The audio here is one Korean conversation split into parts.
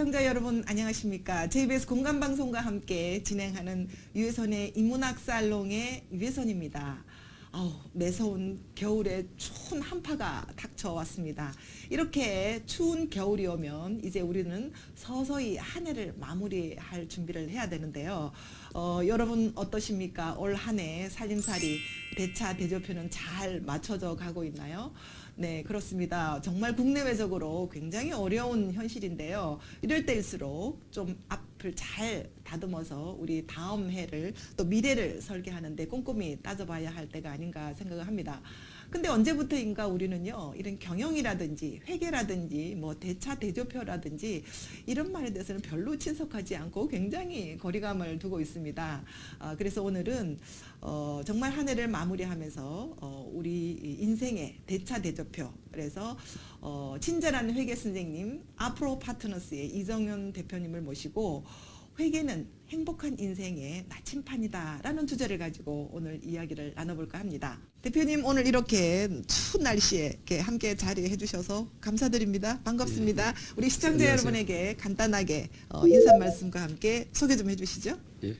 네, 시청자 여러분 안녕하십니까? JBS 공감방송과 함께 진행하는 유혜선의 인문학 살롱의 유혜선입니다. 아우, 매서운 겨울에 추운 한파가 닥쳐왔습니다. 이렇게 추운 겨울이 오면 이제 우리는 서서히 한 해를 마무리할 준비를 해야 되는데요. 어, 여러분 어떠십니까? 올 한 해 살림살이 대차 대조표는 잘 맞춰져 가고 있나요? 네, 그렇습니다. 정말 국내 외적으로 굉장히 어려운 현실인데요. 이럴 때일수록 좀 앞을 잘 다듬어서 우리 다음 해를 또 미래를 설계하는데 꼼꼼히 따져봐야 할 때가 아닌가 생각을 합니다. 근데 언제부터인가 우리는요, 이런 경영이라든지 회계라든지 뭐 대차 대조표라든지 이런 말에 대해서는 별로 친숙하지 않고 굉장히 거리감을 두고 있습니다. 아, 그래서 오늘은 어, 정말 한 해를 마무리하면서 어, 우리 인생의 대차 대조표 그래서 어, 친절한 회계 선생님 아프로 파트너스의 이정현 대표님을 모시고 회계는 행복한 인생의 나침판이다라는 주제를 가지고 오늘 이야기를 나눠볼까 합니다. 대표님 오늘 이렇게 추운 날씨에 함께 자리해 주셔서 감사드립니다. 반갑습니다. 우리 시청자 안녕하세요. 여러분에게 간단하게 어, 인사 말씀과 함께 소개 좀 해주시죠. 예.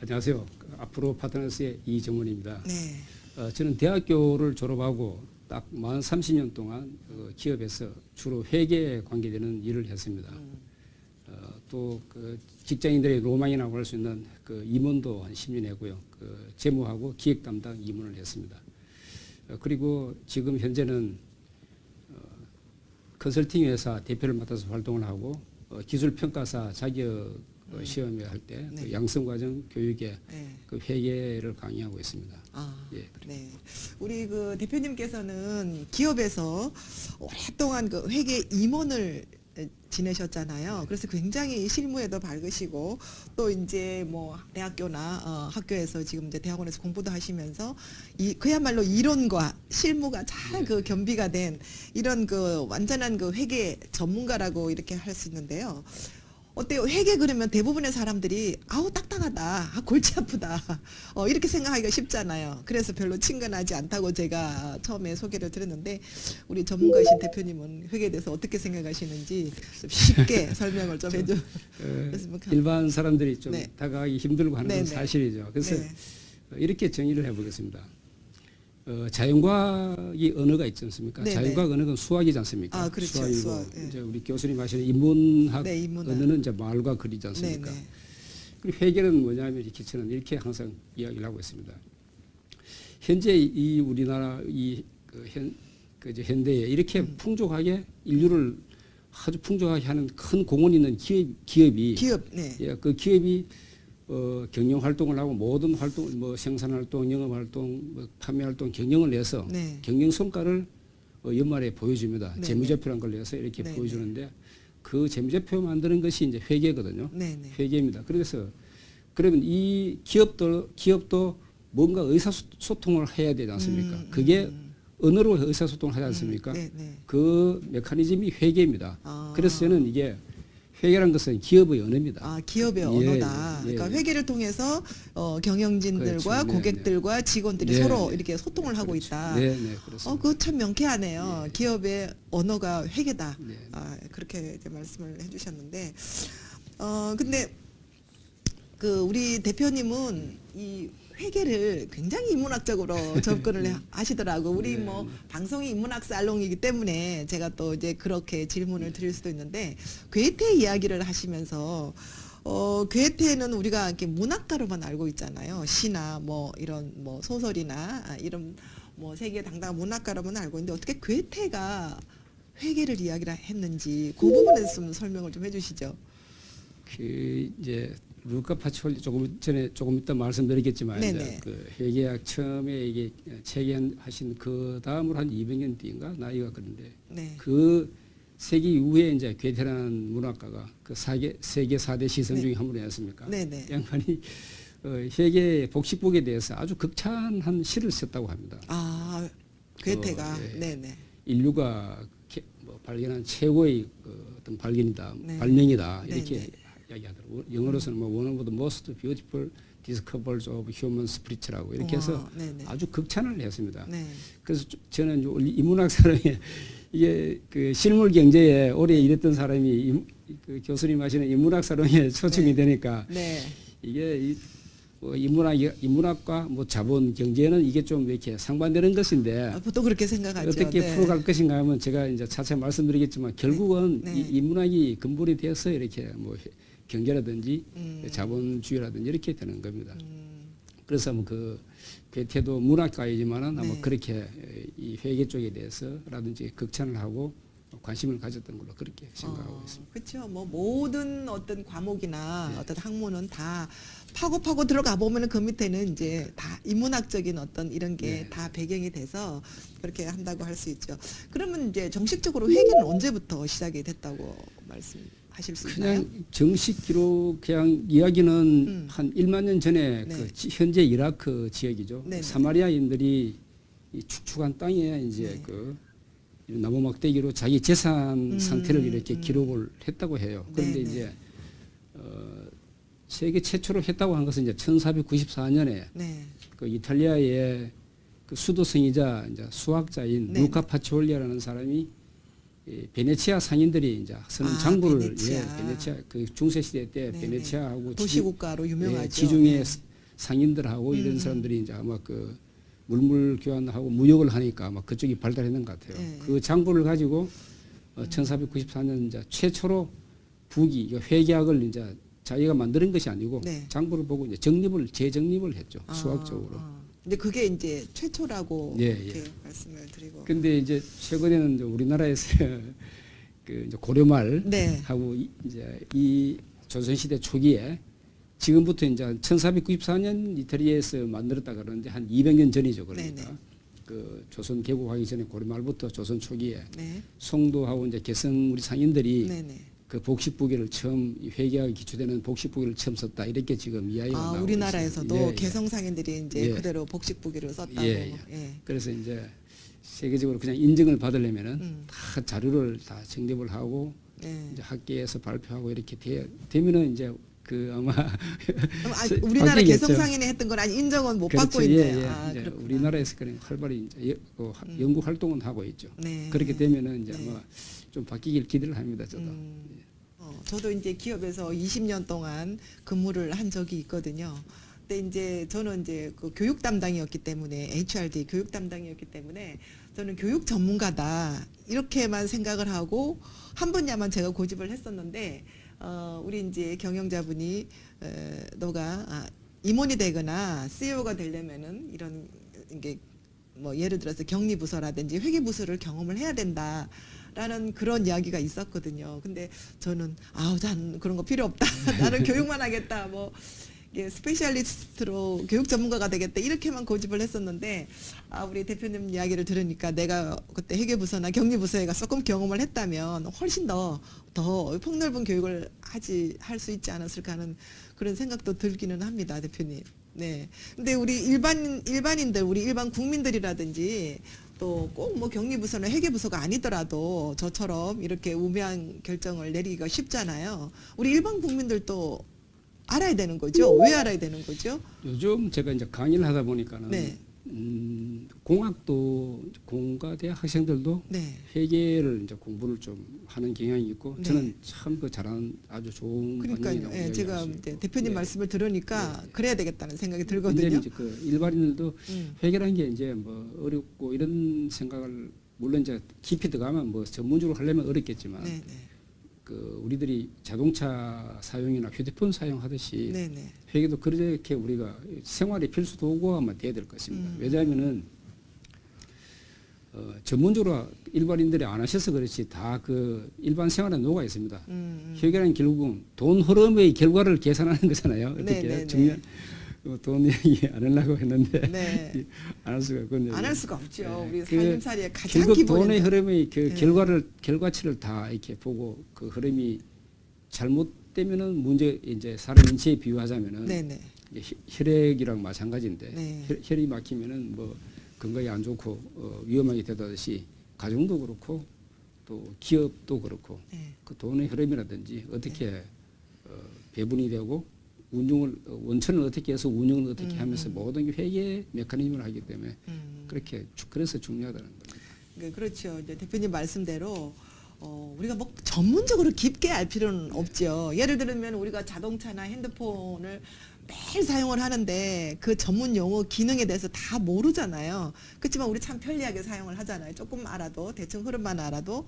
안녕하세요. 앞으로 파트너스의 이정원입니다. 네. 어, 저는 대학교를 졸업하고 딱 만 30년 동안 그 기업에서 주로 회계에 관계되는 일을 했습니다. 어, 또 그 직장인들의 로망이라고 할 수 있는 그 임원도 한 10년 했고요. 그 재무하고 기획 담당 임원을 했습니다. 어, 그리고 지금 현재는 어, 컨설팅 회사 대표를 맡아서 활동을 하고 어, 기술 평가사 자격 어, 시험에 할때 네. 양성 과정 교육에 네. 그 회계를 강의하고 있습니다. 아, 예. 네. 우리 그 대표님께서는 기업에서 오랫동안 그 회계 임원을 지내셨잖아요. 그래서 굉장히 실무에도 밝으시고 또 이제 뭐 대학교나 어, 학교에서 지금 이제 대학원에서 공부도 하시면서 이 그야말로 이론과 실무가 잘 그 겸비가 된 이런 그 완전한 그 회계 전문가라고 이렇게 할 수 있는데요. 어때요? 회계 그러면 대부분의 사람들이 아우 딱딱하다, 아, 골치 아프다, 어, 이렇게 생각하기가 쉽잖아요. 그래서 별로 친근하지 않다고 제가 처음에 소개를 드렸는데 우리 전문가이신 대표님은 회계에 대해서 어떻게 생각하시는지 좀 쉽게 설명을 좀 해줘. 어, 일반 사람들이 좀 네. 다가가기 힘들고 하는 건 네, 네. 사실이죠. 그래서 네. 어, 이렇게 정의를 해보겠습니다. 어, 자연과학이 언어가 있지 않습니까? 네, 자연과학 언어는 수학이지 않습니까? 아, 그렇죠. 수학이고 수학, 예. 이제 우리 교수님 하시는 인문학, 네. 언어는 이제 말과 글이지 네, 않습니까? 네. 그리고 회계는 뭐냐면 이렇게 저는 이렇게 항상 이야기를 하고 있습니다. 현재 이 우리나라 이현 그 이제 현대에 이렇게 음. 풍족하게 인류를 아주 풍족하게 하는 큰 공헌 있는 기업 기업이 기업, 네. 예, 그 기업이 어, 경영 활동을 하고 모든 활동, 뭐 생산 활동, 영업 활동, 뭐 판매 활동, 경영을 내서 네. 경영 성과를 어, 연말에 보여줍니다. 네, 재무제표란 걸 내서 이렇게 네, 보여주는데 그 재무제표 만드는 것이 이제 회계거든요. 네, 네. 회계입니다. 그래서 그러면 이 기업도 기업도 뭔가 의사소통을 해야 되지 않습니까? 음, 그게 음, 언어로 의사소통을 하지 않습니까? 음, 네, 네. 그 메커니즘이 회계입니다. 아. 그래서 저는 이게 회계란 것은 기업의 언어입니다. 아, 기업의 예, 언어다. 예, 예. 그러니까 회계를 통해서 어, 경영진들과 그렇죠. 네, 고객들과 직원들이 네, 서로 네. 이렇게 소통을 하고 그렇죠. 있다. 네, 네, 그렇습니다. 어, 그거 참 명쾌하네요. 기업의 언어가 회계다. 네. 아, 그렇게 이제 말씀을 해주셨는데, 어, 근데 그 우리 대표님은 이 회계를 굉장히 인문학적으로 접근을 해- 하시더라고. 우리 네. 뭐 방송이 인문학 살롱이기 때문에 제가 또 이제 그렇게 질문을 드릴 수도 있는데 괴테 이야기를 하시면서 어, 괴테는 우리가 이렇게 문학가로만 알고 있잖아요. 시나 뭐 이런 뭐 소설이나 아, 이런 뭐 세계 당당한 문학가로만 알고 있는데 어떻게 괴테가 회계를 이야기를 했는지 그 부분에 좀 설명을 좀 해주시죠. 그 이제 루카 파치홀리 조금 전에 조금 이따 말씀드리겠지만 네네. 그 회계학 처음에 이게 체계하신 그 다음으로 한 200년 뒤인가 나이가 그런데 네. 그 세기 이후에 이제 괴테라는 문학가가 그 세계 세계 4대 시선 네. 중에 한 분이 었습니까 네네. 양반이 어, 회계 복식복에 대해서 아주 극찬한 시를 썼다고 합니다. 아 괴테가 어, 예. 네네. 인류가 개- 뭐 발견한 최고의 그 어떤 발견이다, 네. 발명이다 네, 이렇게 네. 이야기하더라고요. 영어로서는 뭐 one of the most beautiful 디스커버즈 오브 휴먼 스피리츠라고 이렇게 해서 와, 네네. 아주 극찬을 했습니다. 네. 그래서 저- 저는 요 인문학 사람이 이게 그 실물 경제에 오래 일했던 사람이 인- 그 교수님 하시는 인문학 사람에 초청이 네. 되니까 네. 이게 이, 뭐 인문학 인문학과 뭐 자본 경제는 이게 좀 이렇게 상반되는 것인데 아, 보통 그렇게 생각하죠. 어떻게 네. 풀어갈 것인가 하면 제가 이제 차차 말씀드리겠지만 결국은 네. 이 인문학이 근본이 되어서 이렇게 뭐 경제라든지 음. 자본주의라든지 이렇게 되는 겁니다. 음, 그래서 뭐그 괴테도 문학가이지만은 아마 네. 그렇게 이 회계 쪽에 대해서라든지 극찬을 하고 관심을 가졌던 걸로 그렇게 생각하고 있습니다. 그렇죠. 뭐 모든 어떤 과목이나 네. 어떤 학문은 다 파고 파고 들어가 보면은 그 밑에는 이제 다 인문학적인 어떤 이런 게 네. 다 배경이 돼서 그렇게 한다고 할 수 있죠. 그러면 이제 정식적으로 회계는 언제부터 시작이 됐다고 말씀 하실 수 있나요? 그냥 정식 기록 그냥 이야기는 음. 한 1만 년 전에 네. 그 지- 현재 이라크 지역이죠. 네네. 사마리아인들이 이 축축한 땅에 이제 네. 그 나무 막대기로 자기 재산 음, 상태를 이렇게 음. 기록을 했다고 해요. 그런데 네네. 이제 어, 세계 최초로 했다고 한 것은 이제 1494년에 네. 그 이탈리아의 그 수도성이자 이제 수학자인 네. 루카 파치올리아라는 사람이 이 베네치아 상인들이 이제 쓰는 아, 장부를 베네치아. 예, 베네치아 그 중세 시대 때 네네. 베네치아하고 도시국가로 유명하죠. 예, 지중해 네. 상인들하고 음. 이런 사람들이 이제 아마 그 물물 교환하고 무역을 하니까 아마 그쪽이 발달했는 것 같아요. 네. 그 장부를 가지고 어, 1494년 이제 최초로 북이 이 회계학을 이제 자기가 만드는 것이 아니고 네. 장부를 보고 이제 정립을 재정립을 했죠 아, 수학적으로. 아. 근데 그게 이제 최초라고 예, 예. 말씀을 드리고. 근데 이제 최근에는 이제 우리나라에서 그 이제 고려말 네. 하고 이- 이제 이 조선 시대 초기에 지금부터 이제 1494년 이태리에서 만들었다 그러는데 한 200년 전이죠 그러니까 네네. 그 조선 개국하기 전에 고려말부터 조선 초기에 네. 송도하고 이제 개성 우리 상인들이 네네. 그 복식부기를 처음 이 회계학에 기초되는 복식부기를 처음 썼다 이렇게 지금 이야기가 아, 나오고 우리나라에서도. 예, 예. 개성상인들이 이제 예. 그대로 복식부기를 썼다고. 예, 예. 그래서 이제 세계적으로 그냥 인정을 받으려면은 음. 다 자료를 다 정립을 하고 예. 이제 학계에서 발표하고 이렇게 돼, 되면은 이제 그 아마 아, 세- 우리나라 바뀌겠죠. 개성상인이 했던 건 아니 인정은 못 그렇죠. 받고 예, 있네요. 예. 아, 이제 그렇구나. 우리나라에서 그냥 활발히 이제 하- 음. 연구 활동은 하고 있죠. 네. 그렇게 되면은 이제 네. 아마 좀 바뀌길 기대를 합니다. 저도. 음, 어, 저도 이제 기업에서 20년 동안 근무를 한 적이 있거든요. 근데 이제 저는 이제 그 교육 담당이었기 때문에 HRD 교육 담당이었기 때문에 저는 교육 전문가다 이렇게만 생각을 하고 한 분야만 제가 고집을 했었는데 어, 우리 이제 경영자분이 에, 너가 아, 임원이 되거나 CEO가 되려면은 이런 이게 뭐 예를 들어서 격리 부서라든지 회계 부서를 경험을 해야 된다라는 그런 이야기가 있었거든요. 근데 저는 아우 난 그런 거 필요 없다. 나는 교육만 하겠다. 뭐 이게 스페셜리스트로 교육 전문가가 되겠다 이렇게만 고집을 했었는데 아 우리 대표님 이야기를 들으니까 내가 그때 회계부서나 격리부서에 가 조금 경험을 했다면 훨씬 더 더 폭넓은 교육을 하지 할 수 있지 않았을까 하는 그런 생각도 들기는 합니다 대표님. 네. 근데 우리 일반 일반인들 우리 일반 국민들이라든지 또 꼭뭐 격리부서나 회계부서가 아니더라도 저처럼 이렇게 우매한 결정을 내리기가 쉽잖아요. 우리 일반 국민들도 알아야 되는 거죠. 왜 알아야 되는 거죠? 요즘 제가 이제 강의를 하다 보니까는 네. 음, 공학도 공과대 학생들도 네. 회계를 이제 공부를 좀 하는 경향이 있고 네. 저는 참 그 잘하는 아주 좋은 그러니까요. 예, 제가. 대표님 네. 말씀을 들으니까 그래야 되겠다는 생각이 근데 들거든요. 이제 그 일반인들도 음. 회계라는 게 이제 뭐 어렵고 이런 생각을 물론 이제 깊이 들어가면 뭐 전문적으로 하려면 어렵겠지만 네, 네. 그 우리들이 자동차 사용이나 휴대폰 사용하듯이 네, 네. 회계도 그렇게 우리가 생활의 필수 도구가 돼야 될 것입니다. 음. 왜냐하면은 어, 전문적으로 일반인들이 안 하셔서 그렇지 다 그 일반 생활에 녹아 있습니다. 음, 음. 회계는 결국은 돈 흐름의 결과를 계산하는 거잖아요. 네, 어떻게 네, 네. 중요한 어, 돈 얘기 안 하려고 했는데 네. 안할 수가 없거든요. 안 할 수가 없죠. 네. 우리 그 살림살이의 가장 결국 기본인 돈의 흐름의 그 네. 결과를 결과치를 다 이렇게 보고 그 흐름이 잘못되면은 문제 이제 사람 인체에 비유하자면은 네, 네. 혈- 혈액이랑 마찬가지인데 네. 혈, 혈이 막히면은 뭐 건강에 안 좋고 어, 위험하게 되듯이 가정도 그렇고 또 기업도 그렇고 네. 그 돈의 흐름이라든지 어떻게 어, 배분이 되고 운용을 어, 원천을 어떻게 해서 운영을 어떻게 음, 하면서 음. 모든 게 회계 메커니즘을 하기 때문에 음. 그렇게 주- 그래서 중요하다는 거죠. 네, 그렇죠. 이제 대표님 말씀대로 어, 우리가 뭐 전문적으로 깊게 알 필요는 없죠. 예를 들면 우리가 자동차나 핸드폰을 매일 사용을 하는데 그 전문 용어 기능에 대해서 다 모르잖아요. 그렇지만 우리 참 편리하게 사용을 하잖아요. 조금 알아도 대충 흐름만 알아도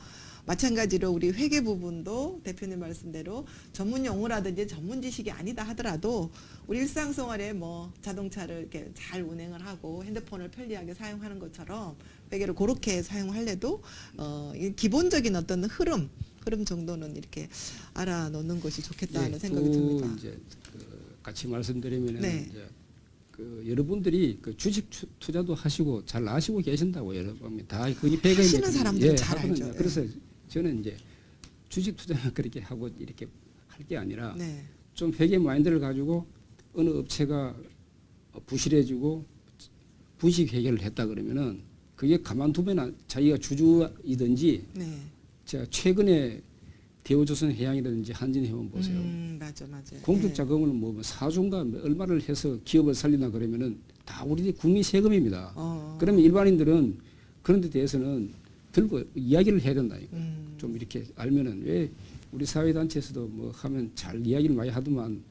마찬가지로 우리 회계 부분도 대표님 말씀대로 전문 용어라든지 전문 지식이 아니다 하더라도 우리 일상생활에 뭐 자동차를 이렇게 잘 운행을 하고 핸드폰을 편리하게 사용하는 것처럼 회계를 그렇게 사용할래도 어, 이 기본적인 어떤 흐름 흐름 정도는 이렇게 알아놓는 것이 좋겠다는 예, 생각이 또 듭니다. 이제 그 같이 말씀드리면은 네. 이제 그 여러분들이 그 주식 투- 투자도 하시고 잘 아시고 계신다고 여러분 다 거기 배가 하시는 사람들은 예, 잘. 알죠. 그래서 저는 이제 주식 투자만 그렇게 하고 이렇게 할 게 아니라 네. 좀 회계 마인드를 가지고 어느 업체가 부실해지고 분식 회계를 했다 그러면은 그게 가만두면 자기가 주주이든지 네. 제가 최근에 대우조선 해양이라든지 한진해운 보세요. 음, 맞아, 맞아. 공적 네. 자금을 뭐 사중가 얼마를 해서 기업을 살린다 그러면은 다 우리 국민 세금입니다. 어. 그러면 일반인들은 그런 데 대해서는 들고 이야기를 해야 된다. 이거. 음. 좀 이렇게 알면은 왜 우리 사회단체에서도 뭐 하면 잘 이야기를 많이 하더만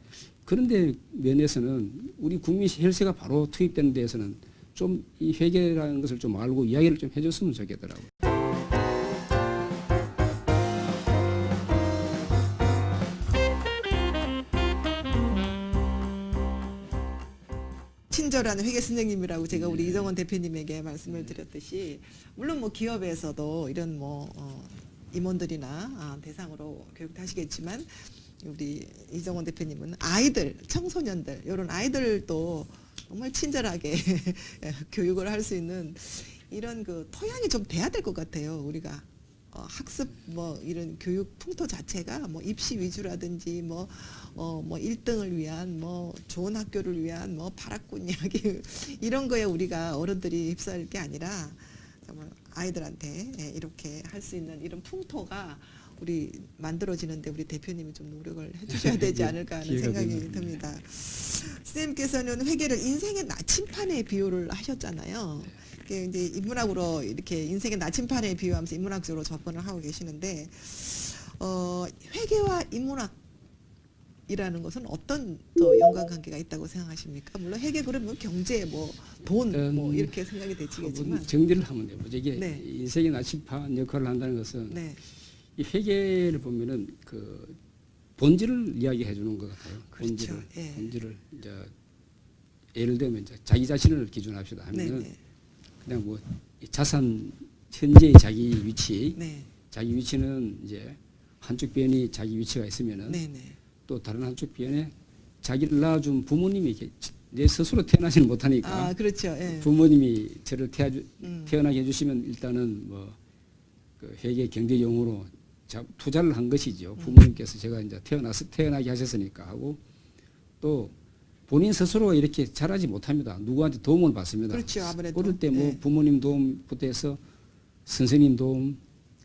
그런데 면에서는 우리 국민 혈세가 바로 투입되는 데에서는 좀 이 회계라는 것을 좀 알고 이야기를 좀 해줬으면 좋겠더라고요. 친절한 회계 선생님이라고 제가 우리 네. 이정원 대표님에게 말씀을 드렸듯이 물론 뭐 기업에서도 이런 뭐 어, 임원들이나 아, 대상으로 교육도 하시겠지만 우리 이정원 대표님은 아이들, 청소년들 이런 아이들도 정말 친절하게 교육을 할 수 있는 이런 그 토양이 좀 돼야 될 것 같아요. 우리가 어, 학습 뭐 이런 교육 풍토 자체가 뭐 입시 위주라든지 뭐 어, 뭐 1등을 위한 뭐 좋은 학교를 위한 뭐 파락군 이야기 이런 거에 우리가 어른들이 휩싸일 게 아니라 정말 아이들한테 예, 이렇게 할 수 있는 이런 풍토가 우리 만들어지는데 우리 대표님이 좀 노력을 해주셔야 되지 않을까 하는 생각이. 듭니다. 선생님께서는 회계를 인생의 나침판에 비유를 하셨잖아요. 이게 이제 인문학으로 이렇게 인생의 나침판에 비유하면서 인문학적으로 접근을 하고 계시는데 어, 회계와 인문학 이라는 것은 어떤 또 연관 관계가 있다고 생각하십니까? 물론 회계 그러면 경제 뭐 돈뭐 음, 이렇게 생각이 되시겠지만 정리를 하면 돼요. 이게 네. 인생의 나침반 역할을 한다는 것은 네 이 회계를 보면은 그 본질을 이야기해 주는 것 같아요. 그렇죠. 본질을 예. 본질을 이제 예를 들면 이제 자기 자신을 기준합시다 하면은 네네 그냥 뭐이 자산 현재의 자기 위치, 네 자기 위치는 이제 한쪽 변이 자기 위치가 있으면은 네네 또 다른 한쪽 변에 자기를 낳아준 부모님이 내 스스로 태어나지는 못하니까 아 그렇죠 예. 부모님이 저를 태아, 음. 태어나게 해주시면 일단은 뭐 그 회계 경제 용어로 자, 투자를 한 것이죠. 음. 부모님께서 제가 이제 태어나서 태어나게 하셨으니까 하고 또 본인 스스로 이렇게 잘하지 못합니다. 누구한테 도움을 받습니다. 그렇죠 아무래도 어릴 때뭐 네. 부모님 도움부터 해서 선생님 도움,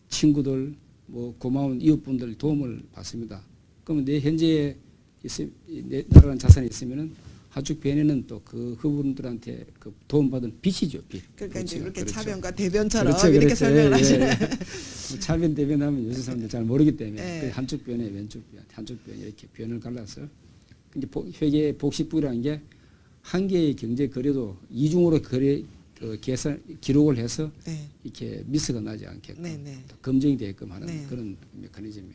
친구들, 뭐 고마운 이웃분들 도움을 받습니다. 그러면 내 현재에 있음, 내 나라는 자산이 있으면은 하축 변에는 또 그 그분들한테 그 도움받은 빚이죠, 빚. 그러니까 이제 그렇죠, 이렇게 그렇죠. 차변과 대변처럼 그렇죠, 이렇게 그렇죠. 설명을 예, 하시는 예. 뭐 차변 대변하면 요새 사람들 잘 모르기 때문에 예. 그 한쪽 변에 왼쪽 변, 한쪽 변 이렇게 변을 갈라서 이제 복- 회계 복식부라는 게 한 개의 경제 거래도 이중으로 거래 그 계산 기록을 해서 네. 이렇게 미스가 나지 않게끔 네, 네. 또 검증이 되게끔 하는 네. 그런 메커니즘이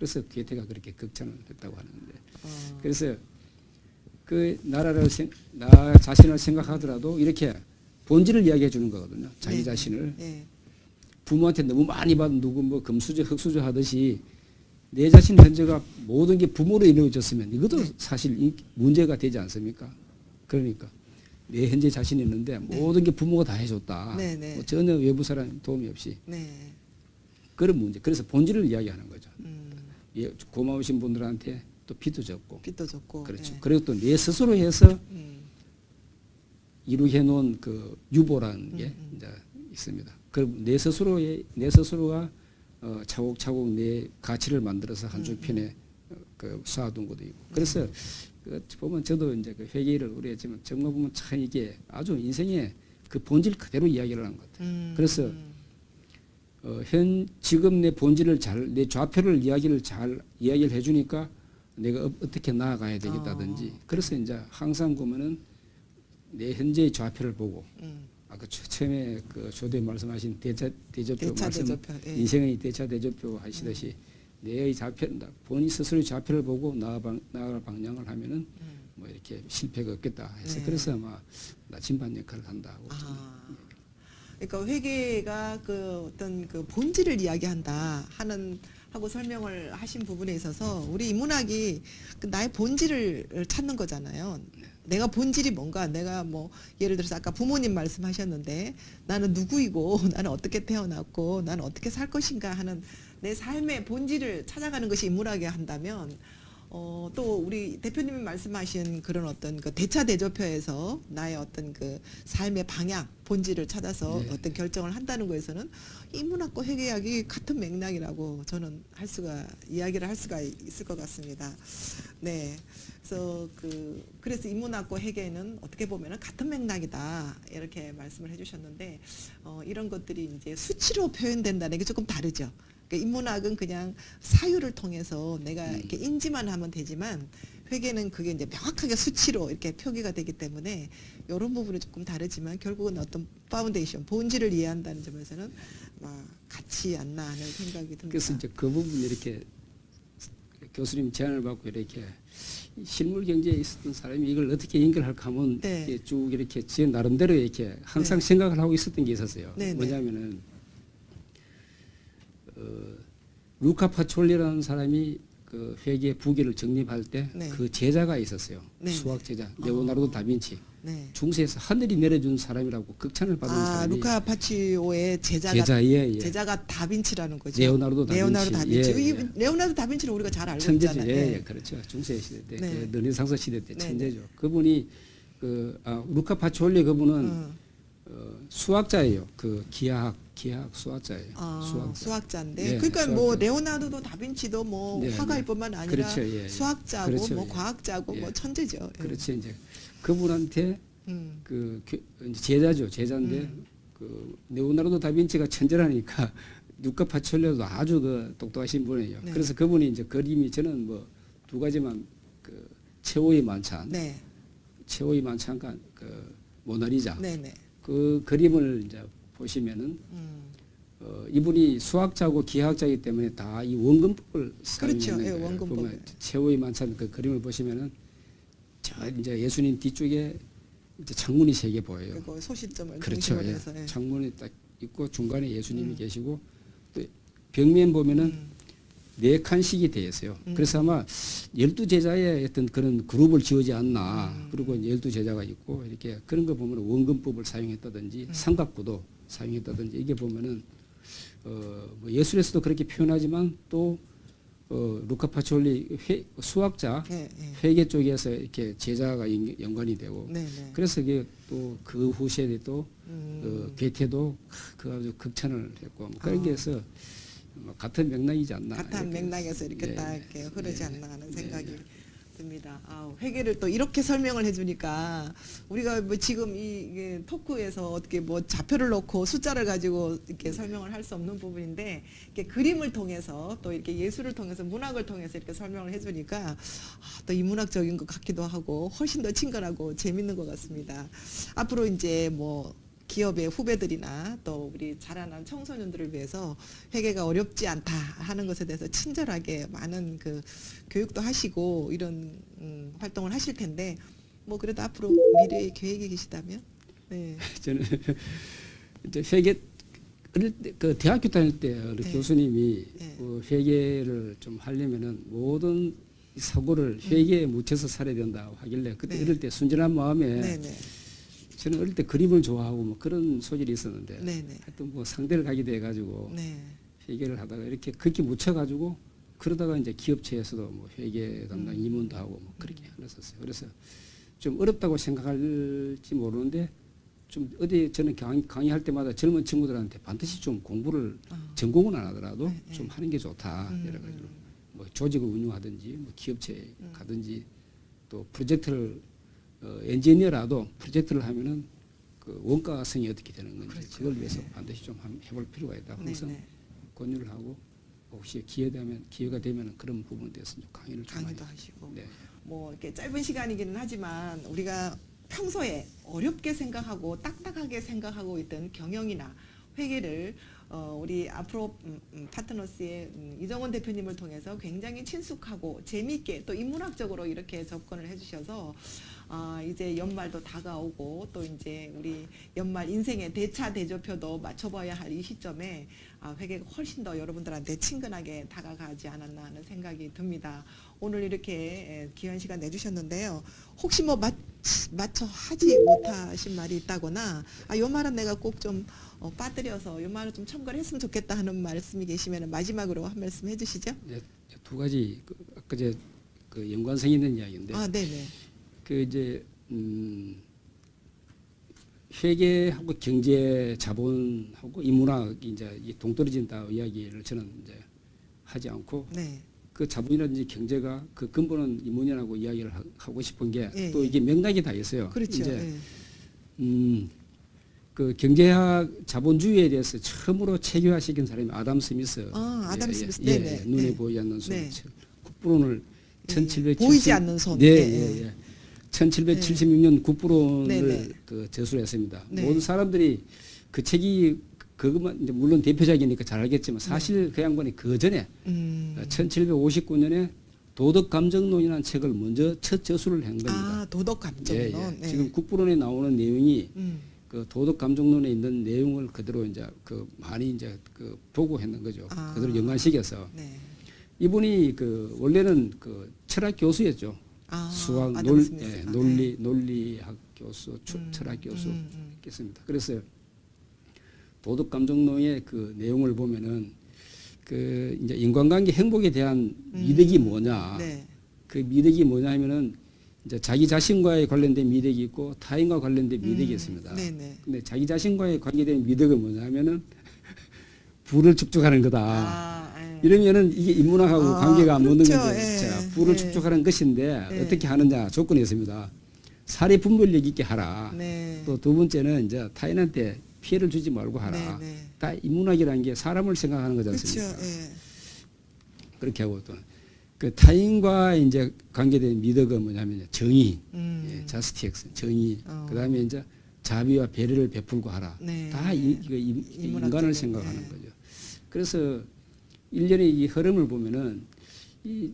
그래서 괴테가 그렇게 극찬을 했다고 하는데 어, 그래서 그 나라를 생, 나 자신을 생각하더라도 이렇게 본질을 이야기해 주는 거거든요 자기 네. 자신을 네. 부모한테 너무 많이 받은 누구 뭐 금수저 흑수저 하듯이 내 자신 현재가 모든 게 부모로 이루어졌으면 이것도 네. 사실 이- 문제가 되지 않습니까? 그러니까 내 현재 자신이 있는데 모든 게 부모가 다 해줬다. 네, 네. 뭐 전혀 외부 사람 도움이 없이 네. 그런 문제. 그래서 본질을 이야기하는 거죠. 음, 예, 고마우신 분들한테 또 빚도 졌고 빚도 좋고 그렇죠. 네. 그리고 또 내 스스로 해서 음, 이루게 놓은 그 유보라는 게 음, 음. 이제 있습니다. 그내 스스로의 내 스스로가 어, 차곡차곡 내 가치를 만들어서 한쪽 음, 편에 어, 그 쌓아둔 것도 있고. 그래서 그 보면 저도 이제 그 회계를 오래 했지만 정말 보면 참 이게 아주 인생의 그 본질 그대로 이야기를 하는 것 같아요. 음, 그래서 음. 어, 현 지금 내 본질을 잘 내 좌표를 이야기를 잘 이야기를 해주니까 내가 어, 어떻게 나아가야 되겠다든지 어. 그래서 이제 항상 보면은 내 현재의 좌표를 보고 음. 아까 처- 처음에 그 조대 말씀하신 대차 대조표 대차 말씀 대조표. 예. 인생의 대차 대조표 하시듯이 내의 좌표 본인 스스로의 좌표를 보고 나아갈 나아갈 방향을 하면은 음. 뭐 이렇게 실패가 없겠다 해서 네. 그래서 아마 나침반 역할을 한다고 아. 그러니까 회계가 그 어떤 그 본질을 이야기한다 하는 하고 설명을 하신 부분에 있어서 우리 인문학이 그 나의 본질을 찾는 거잖아요. 내가 본질이 뭔가 내가 뭐 예를 들어서 아까 부모님 말씀하셨는데 나는 누구이고 나는 어떻게 태어났고 나는 어떻게 살 것인가 하는 내 삶의 본질을 찾아가는 것이 인문학이 한다면 어, 또 우리 대표님이 말씀하신 그런 어떤 그 대차 대조표에서 나의 어떤 그 삶의 방향, 본질을 찾아서 네. 어떤 결정을 한다는 거에서는 인문학과 회계학이 같은 맥락이라고 저는 할 수가 이야기를 할 수가 있을 것 같습니다. 네. 그래서 그 그래서 인문학과 회계는 어떻게 보면은 같은 맥락이다 이렇게 말씀을 해 주셨는데 어, 이런 것들이 이제 수치로 표현된다는 게 조금 다르죠. 그러니까 인문학은 그냥 사유를 통해서 내가 음. 이렇게 인지만 하면 되지만 회계는 그게 이제 명확하게 수치로 이렇게 표기가 되기 때문에 이런 부분이 조금 다르지만 결국은 어떤 파운데이션 본질을 이해한다는 점에서는 막 같지 않나 하는 생각이 듭니다. 그래서 이제 그 부분 이렇게 교수님 제안을 받고 이렇게 실물 경제에 있었던 사람이 이걸 어떻게 연결할까 하면 네. 쭉 이렇게 제 나름대로 이렇게 항상 네. 생각을 하고 있었던 게 있었어요. 네, 네. 뭐냐면은 어, 루카 파촐리라는 사람이 그 회계 부기를 정립할 때그 네. 제자가 있었어요. 네, 수학 제자 어. 레오나르도 다빈치. 네. 중세에서 하늘이 내려준 사람이라고 극찬을 받은 아 사람이 루카 파치오의 제자가 제자 예, 예. 제자가 다빈치라는 거죠. 레오나르도 다빈치. 레오나르도 다빈치. 예, 이 예. 레오나르도 다빈치를 우리가 잘 알고 천재죠. 있잖아요. 예, 네. 예, 그렇죠. 중세 시대 때, 네. 그 르네상스 시대 때 네, 천재죠. 그분이 그 아, 루카 파치올리 그분은 음. 어, 수학자예요. 그 기하학, 기하학 수학자예요. 아, 수학자. 수학자인데 네, 그러니까 뭐 수학자. 레오나르도 다빈치도 뭐 네, 화가일 네. 뿐만 아니라 그렇죠, 예, 예. 수학자고 그렇죠, 뭐 예. 과학자고 예. 뭐 천재죠. 예. 그렇죠. 이제 그분한테 음. 그 교- 이제 제자죠. 제자인데 음. 그 레오나르도 다빈치가 천재라니까 루카 파치올리도 아주 그 똑똑하신 분이에요. 네. 그래서 그분이 이제 그림이 저는 뭐 두 가지만 그 최후의 만찬, 네. 최후의 만찬과 그 모나리자 네, 네. 그 그림을 이제 보시면은 음. 어, 이분이 수학자고 기하학자이기 때문에 다 이 원근법을 그렇죠. 예. 원근법. 최후의 만찬 그 그림을 보시면은 저 이제 예수님 뒤쪽에 이제 창문이 세 개 보여요. 그거 소시점을 그렇죠. 예. 해서 예. 창문이 딱 있고 중간에 예수님이 음. 계시고 또 벽면 보면은 음. 네 칸씩이 되어 있어요. 음. 그래서 아마 열두 제자의 어떤 그런 그룹을 지어지 않나. 음. 그리고 열두 제자가 있고 이렇게 그런 거 보면 원근법을 사용했다든지 음. 삼각구도 사용했다든지 이게 보면은 어, 뭐 예술에서도 그렇게 표현하지만 또 어, 루카 파치올리 회, 수학자 예, 예. 회계 쪽에서 이렇게 제자가 연- 연관이 되고 네, 네. 그래서 이게 또 그 후세대 또 음. 어, 괴테도 그 아주 극찬을 했고 뭐 그런 아. 게 해서 뭐 같은 맥락이지 않나 같은 맥락에서 이렇게 예, 딱 이렇게 흐르지 예, 않나 하는 예. 생각이 듭니다. 아, 회계를 또 이렇게 설명을 해주니까 우리가 뭐 지금 이 토크에서 어떻게 뭐 좌표를 놓고 숫자를 가지고 이렇게 설명을 할 수 없는 부분인데 이렇게 그림을 통해서 또 이렇게 예술을 통해서 문학을 통해서 이렇게 설명을 해주니까 아, 또 이문학적인 것 같기도 하고 훨씬 더 친근하고 재밌는 것 같습니다. 앞으로 이제 뭐 기업의 후배들이나 또 우리 자라난 청소년들을 위해서 회계가 어렵지 않다 하는 것에 대해서 친절하게 많은 그 교육도 하시고 이런 음, 활동을 하실 텐데 뭐 그래도 앞으로 미래의 계획이 계시다면 네. 저는 이제 회계 어릴 때 그 대학교 다닐 때 우리 네. 교수님이 네. 그 회계를 좀 하려면은 모든 이 사고를 회계에 묻혀서 살아야 된다 하길래 그때 음. 네. 어릴 때 순진한 마음에 네, 네. 저는 어릴 때 그림을 좋아하고 뭐 그런 소질이 있었는데 네, 네. 하여튼 뭐 상대를 가게 돼 가지고 네. 회계를 하다가 이렇게 그렇게 묻혀 가지고 그러다가 이제 기업체에서도 뭐 회계 담당 음. 임원도 하고 뭐 그렇게 했었어요. 그래서 좀 어렵다고 생각할지 모르는데 좀 어디 저는 강의, 강의할 때마다 젊은 친구들한테 반드시 좀 공부를 아. 전공은 안 하더라도 네, 네. 좀 하는 게 좋다 음, 이래 가지고 뭐 조직을 운영하든지 뭐 기업체에 음. 가든지 또 프로젝트를 어, 엔지니어라도 프로젝트를 하면은 그 원가성이 어떻게 되는 건지 그렇죠. 그걸 위해서 네. 반드시 좀 한- 해볼 필요가 있다. 네, 항상 네. 권유를 하고 혹시 기회되면 기회가 되면 그런 부분에 대해서 좀 강의를 좀 강의도 하시고 네. 뭐 이렇게 짧은 시간이기는 하지만 우리가 평소에 어렵게 생각하고 딱딱하게 생각하고 있던 경영이나 회계를 어, 우리 앞으로 음, 음, 파트너스의 음, 이정원 대표님을 통해서 굉장히 친숙하고 재미있게 또 인문학적으로 이렇게 접근을 해주셔서 아, 이제 연말도 다가오고 또 이제 우리 연말 인생의 대차 대조표도 맞춰봐야 할 이 시점에 아, 회계가 훨씬 더 여러분들한테 친근하게 다가가지 않았나 하는 생각이 듭니다. 오늘 이렇게 에, 귀한 시간 내주셨는데요. 혹시 뭐 맞, 맞춰 하지 못하신 말이 있다거나 아, 요 말은 내가 꼭좀 어, 빠뜨려서 요 말을 좀 첨가를 했으면 좋겠다 하는 말씀이 계시면 마지막으로 한 말씀 해주시죠. 네, 두 가지 그, 아까 제그 연관성 있는 이야기인데 아, 네네. 그 이제 음 회계하고 경제 자본하고 인문학이 이제 이 동떨어진다 이야기를 저는 이제 하지 않고 네. 그 자본이라든지 경제가 그 근본은 인문이라고 이야기를 하- 하고 싶은 게 예, 또 예. 이게 맥락이 다 있어요. 그렇죠. 이제 예. 음, 그 경제학 자본주의에 대해서 처음으로 체계화시킨 사람이 아담 스미스. 아, 아담 예, 스미스. 예. 예, 눈에 네. 보이지 않는 손. 네. 국부론을 예, 1770 보이지 않는 손. 네, 예, 예, 예. 예. 1776년 국부론을 네, 네. 그 저술했습니다. 네. 모든 사람들이 그 책이 그것만 이제 물론 대표작이니까 잘 네. 알겠지만 사실 그 양반이 그 전에 음. 1759년에 도덕 감정론이라는 책을 먼저 첫 저술을 한 겁니다. 아, 도덕 감정론. 예, 예. 네. 지금 국부론에 나오는 내용이 음. 그 도덕 감정론에 있는 내용을 그대로 이제 그 많이 이제 그 보고 했는 거죠. 아. 그대로 연관시켜서 네. 이분이 그 원래는 그 철학 교수였죠. 아, 수학 아담 논. 예, 네. 논리 논리학 교수, 추- 음, 철학 교수 음, 음. 그래서 도덕 감정론의 그 내용을 보면은 그 이제 인간관계 행복에 대한 음. 미덕이 뭐냐? 네. 그 미덕이 뭐냐 하면은 이제 자기 자신과의 관련된 미덕이 있고 타인과 관련된 미덕이 음, 있습니다. 네네. 근데 자기 자신과의 관계된 미덕은 뭐냐 하면은 부를 축적하는 거다. 아, 예. 이러면은 이게 인문학하고 아, 관계가 안 그렇죠. 거죠. 예, 자, 부를 예. 축적하는 것인데 예. 어떻게 하느냐 조건이 있습니다. 사례 분별력 있게 하라. 네. 또두 번째는 이제 타인한테 피해를 주지 말고 하라. 네, 네. 다 인문학이라는 게 사람을 생각하는 거지 그렇죠. 않습니까? 예. 그렇게 하고 또 그 타인과 이제 관계된 미덕은 뭐냐면 정의, 음. 예, 자스티엑스, 정의. 어. 그다음에 이제 자비와 배려를 베풀고 하라. 네. 다 이, 인- 인문학적인, 인간을 생각하는 네. 거죠. 그래서 일련의 이 흐름을 보면은 이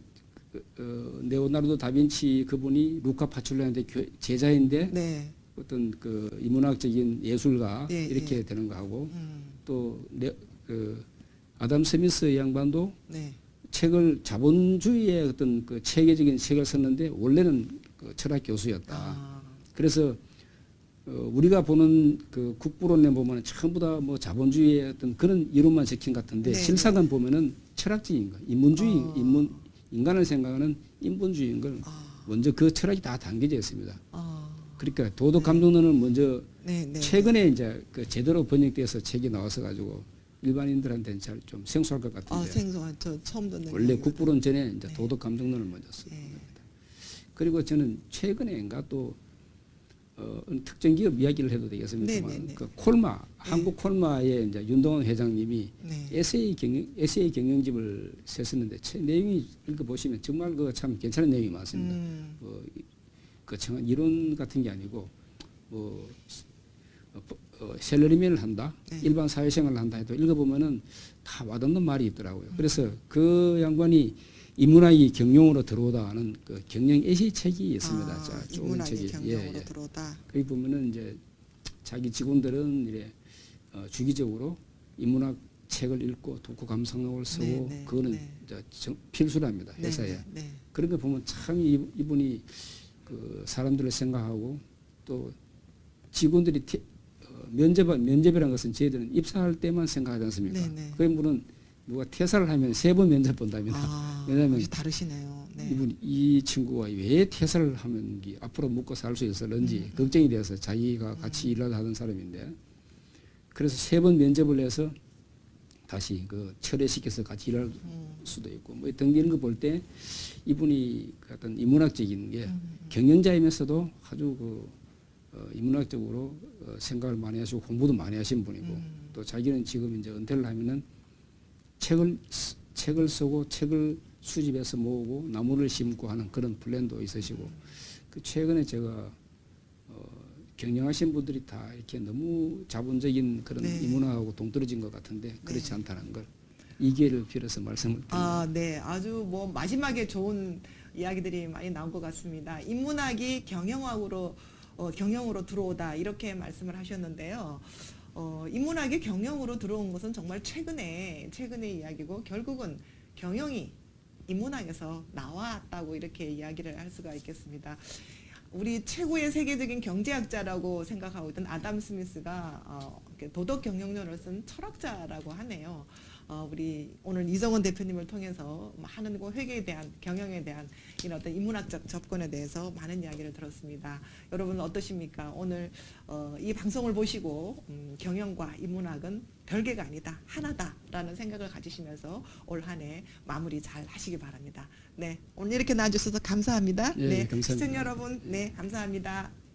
그, 어, 네오나르도 다빈치 그분이 루카 파출리한테 교- 제자인데 네. 어떤 그 인문학적인 예술가 예, 이렇게 되는 거하고 음. 또 네, 그 아담 스미스 양반도 네. 책을 자본주의의 어떤 그 체계적인 책을 썼는데 원래는 그 철학 교수였다. 아. 그래서 어, 우리가 보는 그 국부론에 보면 전부 다 뭐 자본주의의 어떤 그런 이론만 적힌 것 같은데 네, 실상은 보면은 철학적인 거, 인문주의, 어. 인문 인간을 생각하는 인본주의인 걸 아. 먼저 그 철학이 다 담겨져 있습니다. 아. 그러니까 도덕 감정론을 먼저 네, 네. 최근에 이제 그 제대로 번역돼서 책이 나와서 가지고 일반인들한테는 잘 좀 생소할 것 같은데 아, 생소한 저 처음 듣는 원래. 국부론 전에 이제 네. 도덕 감정론을 먼저 쓴 네. 겁니다. 그리고 저는 최근에인가 또 어, 특정 기업 이야기를 해도 되겠습니다만 네, 네, 네. 그 콜마 한국 콜마의 이제 윤동원 회장님이 네. 에세이 경영 에세이 경영집을 썼었는데 책 내용이 읽어 보시면 정말 그 참 괜찮은 내용이 많습니다. 음. 뭐, 그 정한 이론 같은 게 아니고 뭐 어, 어, 셀러리맨을 한다, 네. 일반 사회생활을 한다 해도 읽어보면은 다 와닿는 말이 있더라고요. 그래서 그 양반이 인문학이 경영으로 들어오다는 그 경영 에세이 책이 있습니다. 아, 자, 좋은 책이 경영으로 들어오다. 거기 보면은 이제 자기 직원들은 이래 어, 주기적으로 인문학 책을 읽고 독후 감상록을 쓰고 네, 네, 그거는 네. 정- 필수랍니다 네, 회사에. 네, 네. 그런 거 보면 참 이- 이분이 그 사람들을 생각하고 또 직원들이 티- 어, 면접 면접이라는 것은 저희들은 입사할 때만 생각하지 않습니까? 네, 네. 그 분은 누가 퇴사를 하면 세 번 면접 본답니다. 아, 왜냐하면 다르시네요. 네. 이분 이 친구가 왜 퇴사를 하면 이 앞으로 먹고 살 수 있을런지 음. 걱정이 돼서 자기가 같이 일을 하던 사람인데 그래서 세 번 면접을 해서 다시 그 철회시켜서 같이 일할 음. 수도 있고 뭐등 이런 거볼 때 이분이 그 어떤 인문학적인 게 음. 경영자이면서도 아주 그 어, 인문학적으로 어, 생각을 많이 하시고 공부도 많이 하신 분이고 음. 또 자기는 지금 이제 은퇴를 하면은 책을 쓰- 책을 쓰고 책을 수집해서 모으고 나무를 심고 하는 그런 플랜도 있으시고 그 최근에 제가 어, 경영하신 분들이 다 이렇게 너무 자본적인 그런 네. 인문학하고 동떨어진 것 같은데 그렇지 네. 않다는 걸 이 기회를 빌어서 말씀을 드립니다. 아, 네. 아주 뭐 마지막에 좋은 이야기들이 많이 나온 것 같습니다. 인문학이 경영학으로 어, 경영으로 들어오다 이렇게 말씀을 하셨는데요. 어, 인문학이 경영으로 들어온 것은 정말 최근에 최근의 이야기고 결국은 경영이 인문학에서 나왔다고 이렇게 이야기를 할 수가 있겠습니다. 우리 최고의 세계적인 경제학자라고 생각하고 있던 아담 스미스가 어, 도덕 경영론을 쓴 철학자라고 하네요. 어, 우리 오늘 이정원 대표님을 통해서 많은 그 회계에 대한 경영에 대한 이런 어떤 인문학적 접근에 대해서 많은 이야기를 들었습니다. 여러분 어떠십니까? 오늘 어, 이 방송을 보시고 음, 경영과 인문학은 별개가 아니다 하나다라는 생각을 가지시면서 올 한 해 마무리 잘 하시기 바랍니다. 네 오늘 이렇게 나와주셔서 감사합니다. 예, 네 감사합니다. 시청자 여러분 네 감사합니다.